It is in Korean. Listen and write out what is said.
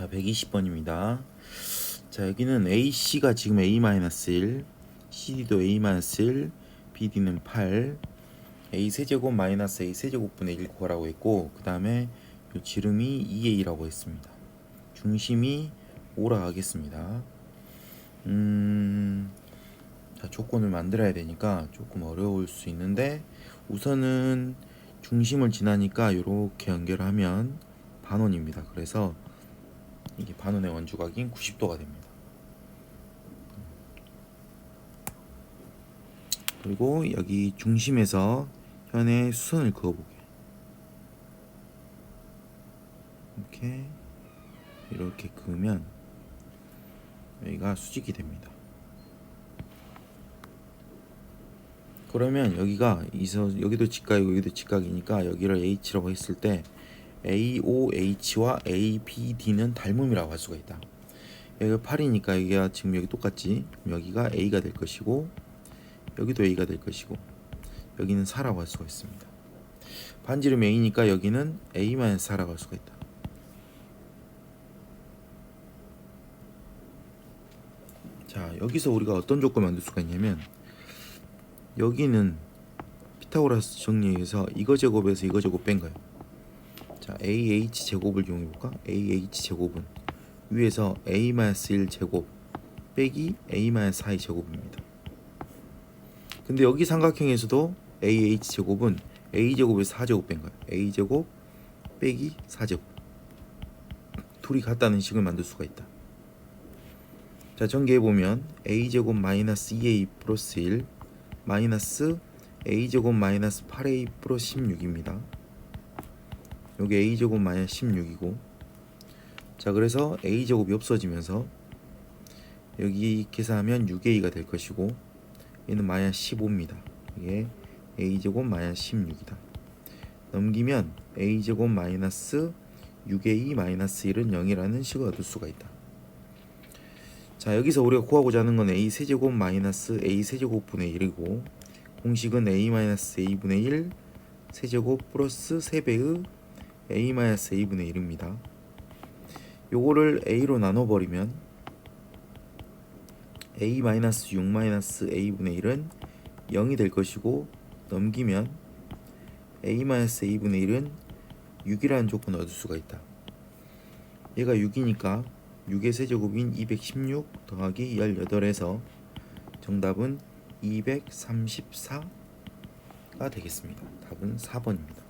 자, 120번입니다. 자, 여기는 AC가 지금 A-1, CD도 A-1, BD는 8, A 세제곱 마이너스 A 세제곱분의 1 구하라고 했고, 그 다음에 요 지름이 2A라고 했습니다. 중심이 오라 하겠습니다. 음, 자, 조건을 만들어야 되니까 조금 어려울 수 있는데, 우선은 중심을 지나니까 이렇게 연결하면 반원입니다. 그래서 이게 반원의 원주각인 90도가 됩니다. 그리고 여기 중심에서 현의 수선을 그어보게. 이렇게 이렇게 그으면 여기가 수직이 됩니다. 그러면 여기가 이서 여기도 직각이고 여기도 직각이니까 여기를 H라고 했을 때 AOH와 ABD는 닮음이라고 할 수가 있다. 여기가 8이니까 여기가 지금 여기 똑같지. 여기가 A가 될 것이고 여기도 A가 될 것이고 여기는 4라고 할 수가 있습니다. 반지름 A니까 여기는 A-4라고 할 수가 있다. 자 여기서 우리가 어떤 조건 만들 수가 있냐면 여기는 피타고라스 정리에서 이거 제곱에서 이거 제곱 뺀 거예요. 자, AH 제곱을 이용해 볼까? AH 제곱은 위에서 A-1 제곱 빼기 A-4의 제곱입니다. 근데 여기 삼각형에서도 AH 제곱은 A 제곱에서 4제곱 뺀 거예요. A 제곱 빼기 4제곱. 둘이 같다는 식을 만들 수가 있다. 자, 전개해 보면 A 제곱 마이너스 2A 플러스 1 마이너스 a 제곱 마이너스 8a 플러스 16입니다. 여기 a 제곱 마이너스 16이고 자 그래서 a 제곱이 없어지면서 여기 계산하면 6a가 될 것이고 얘는 마이너스 15입니다. 이게 a 제곱 마이너스 16이다. 넘기면 a 제곱 마이너스 6a 마이너스 1은 0이라는 식을 얻을 수가 있다. 자 여기서 우리가 구하고자 하는 건 a 세제곱 마이너스 a 세제곱 분의 1이고 공식은 a 마이너스 a분의 1 세제곱 플러스 3배의 a 마이너스 a분의 1입니다. 요거를 a로 나눠버리면 a 마이너스 6 마이너스 a분의 1은 0이 될 것이고 넘기면 a 마이너스 a분의 1은 6이라는 조건을 얻을 수가 있다. 얘가 6이니까 6의 세제곱인 216 더하기 18에서 정답은 234가 되겠습니다. 답은 4번입니다.